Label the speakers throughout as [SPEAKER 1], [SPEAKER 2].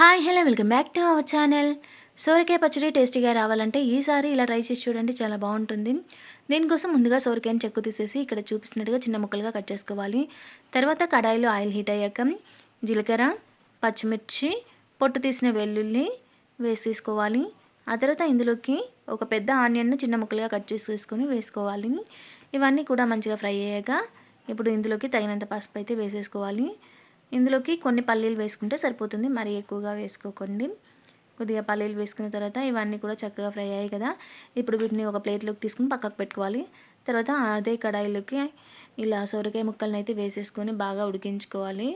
[SPEAKER 1] Hi hello welcome back to our channel. సోరకాయ పచ్చడి టేస్టీగా రావాలంటే ఈసారి ఇలా ట్రై చేసి చూడండి చాలా బాగుంటుంది. దీనికోసం ముందుగా సోరకాయని చెక్కు తీసేసి ఇక్కడ చూపిస్తున్నట్టుగా చిన్న ముక్కలుగా కట్ చేసుకోవాలి. తర్వాత కడాయిలో ఆయిల్ హీట్ అయ్యాక జీలకర్ర పచ్చిమిర్చి పొట్టు తీసిన వెల్లుల్లి వేసి తీసుకోవాలి. ఆ తర్వాత ఇందులోకి ఒక పెద్ద ఆనియన్ను చిన్న ముక్కలుగా కట్ చేసి వేసుకోవాలి. ఇవన్నీ కూడా మంచిగా ఫ్రై అయ్యాక ఇప్పుడు ఇందులోకి తగినంత పసుపు అయితే వేసేసుకోవాలి. ఇందులోకి కొన్ని పల్లీలు వేసుకుంటే సరిపోతుంది. మరీ ఎక్కువగా వేసుకోకండి. కొద్దిగా పల్లీలు వేసుకున్న తర్వాత ఇవన్నీ కూడా చక్కగా ఫ్రై అయ్యాయి కదా. ఇప్పుడు వీటిని ఒక ప్లేట్లోకి తీసుకుని పక్కకు పెట్టుకోవాలి. తర్వాత అదే కడాయిలోకి ఇలా సొరకాయ ముక్కలను అయితే వేసేసుకొని బాగా ఉడికించుకోవాలి.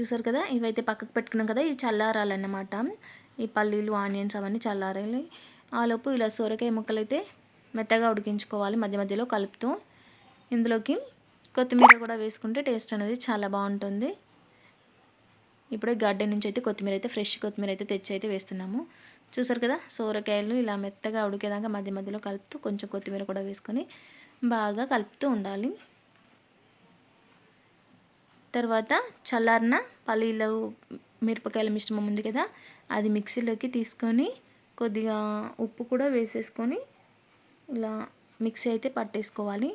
[SPEAKER 1] చూసారు కదా? ఇవైతే పక్కకు పెట్టుకున్నాం కదా. ఇవి చల్లారాలన్నమాట. ఈ పల్లీలు ఆనియన్స్ అవన్నీ చల్లారాలి. ఆలోపు ఇలా సొరకాయ ముక్కలు అయితే మెత్తగా ఉడికించుకోవాలి. మధ్య మధ్యలో కలుపుతూ ఇందులోకి కొత్తిమీర కూడా వేసుకుంటే టేస్ట్ అనేది చాలా బాగుంటుంది. ఇప్పుడే గార్డెన్ నుంచి అయితే కొత్తిమీర అయితే ఫ్రెష్ కొత్తిమీర అయితే తెచ్చి అయితే వేస్తున్నాము. చూసారు కదా సోరకాయలు ఇలా మెత్తగా ఉడికేదాకా మధ్య మధ్యలో కలుపుతూ కొంచెం కొత్తిమీర కూడా వేసుకొని బాగా కలుపుతూ ఉండాలి. తర్వాత చల్లారిన పల్లీలు మిరపకాయల మిశ్రమం ఉంది కదా అది మిక్సీలోకి తీసుకొని కొద్దిగా ఉప్పు కూడా వేసేసుకొని ఇలా మిక్సీ అయితే పట్టేసుకోవాలి.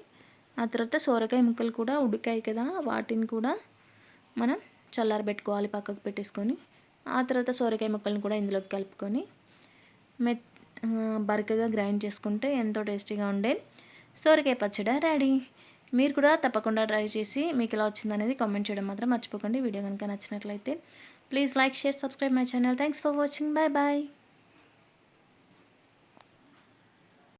[SPEAKER 1] ఆ తర్వాత సోరకాయ ముక్కలు కూడా ఉడికాయి కదా వాటిని కూడా మనం చల్లారబెట్టుకోవాలి పక్కకు పెట్టేసుకొని. ఆ తర్వాత సోరకాయ ముక్కలను కూడా ఇందులోకి కలుపుకొని మెత్ బరకగా గ్రైండ్ చేసుకుంటే ఎంతో టేస్టీగా ఉండే సోరకాయ పచ్చడి రెడీ. మీరు కూడా తప్పకుండా ట్రై చేసి మీకు ఎలా వచ్చిందనేది కామెంట్ చేయడం మాత్రం మర్చిపోకండి. వీడియో కనుక నచ్చినట్లయితే please like share subscribe my channel. Thanks for watching. Bye bye.